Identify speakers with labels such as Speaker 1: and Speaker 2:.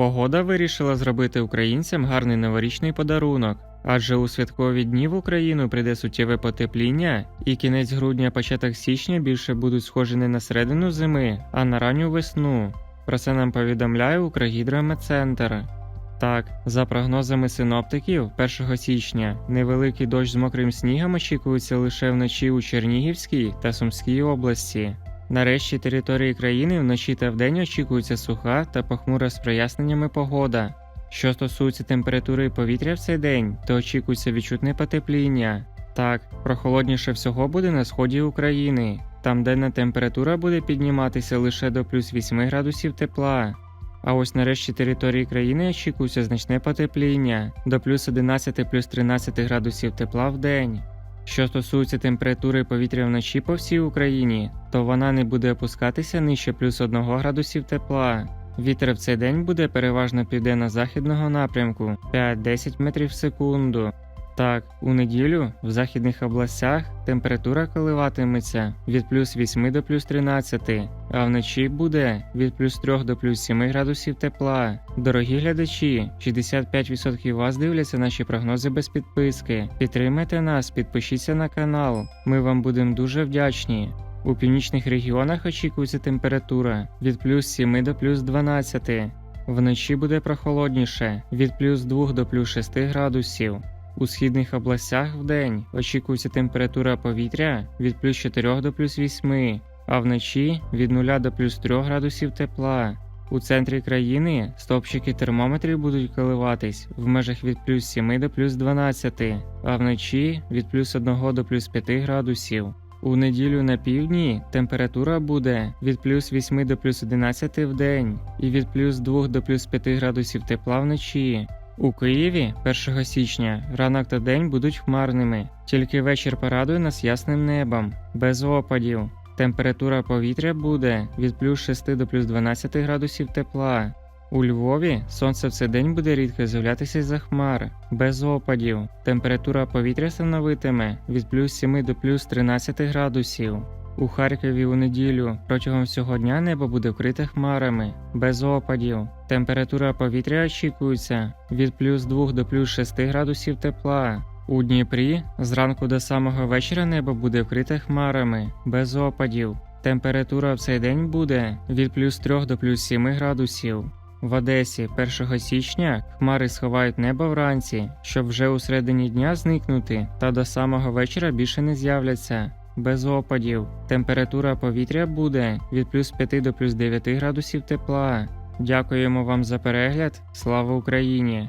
Speaker 1: Погода вирішила зробити українцям гарний новорічний подарунок, адже у святкові дні в Україну прийде суттєве потепління, і кінець грудня, початок січня більше будуть схожі не на середину зими, а на ранню весну. Про це нам повідомляє Укргідрометцентр. Так, за прогнозами синоптиків, 1 січня невеликий дощ з мокрим снігом очікується лише вночі у Чернігівській та Сумській області. Нарешті території країни вночі та вдень очікується суха та похмура з проясненнями погода. Що стосується температури повітря в цей день, то очікується відчутне потепління. Так, прохолодніше всього буде на сході України. Там денна температура буде підніматися лише до плюс 8 градусів тепла. А ось нарешті території країни очікується значне потепління до плюс 11 плюс 13 градусів тепла в день. Що стосується температури повітря вночі по всій Україні, то вона не буде опускатися нижче плюс 1 градусів тепла. Вітер в цей день буде переважно південно-західного напрямку 5-10 метрів в секунду. Так, у неділю в західних областях температура коливатиметься від плюс 8 до плюс 13, а вночі буде від плюс 3 до плюс 7 градусів тепла. Дорогі глядачі, 65% вас дивляться наші прогнози без підписки. Підтримайте нас, підпишіться на канал. Ми вам будемо дуже вдячні. У північних регіонах очікується температура від плюс 7 до плюс 12. Вночі буде прохолодніше від плюс 2 до плюс 6 градусів. У східних областях вдень очікується температура повітря від плюс 4 до плюс 8, а вночі від 0 до плюс 3 градусів тепла. У центрі країни стопчики термометрів будуть коливатись в межах від плюс 7 до плюс 12, а вночі від плюс 1 до плюс 5 градусів. У неділю на півдні температура буде від плюс 8 до плюс 11 в день і від плюс 2 до плюс 5 градусів тепла вночі. У Києві 1 січня ранок та день будуть хмарними, тільки вечір порадує нас ясним небом, без опадів. Температура повітря буде від плюс 6 до плюс 12 градусів тепла. У Львові сонце в цей день буде рідко з'являтися за хмар, без опадів. Температура повітря становитиме від плюс 7 до плюс 13 градусів. У Харкові у неділю протягом всього дня небо буде вкрите хмарами, без опадів. Температура повітря очікується від плюс 2 до плюс 6 градусів тепла. У Дніпрі зранку до самого вечора небо буде вкрите хмарами, без опадів. Температура в цей день буде від плюс 3 до плюс 7 градусів. В Одесі 1 січня хмари сховають небо вранці, щоб вже у середині дня зникнути, та до самого вечора більше не з'являться. Без опадів. Температура повітря буде від плюс 5 до плюс 9 градусів тепла. Дякуємо вам за перегляд. Слава Україні!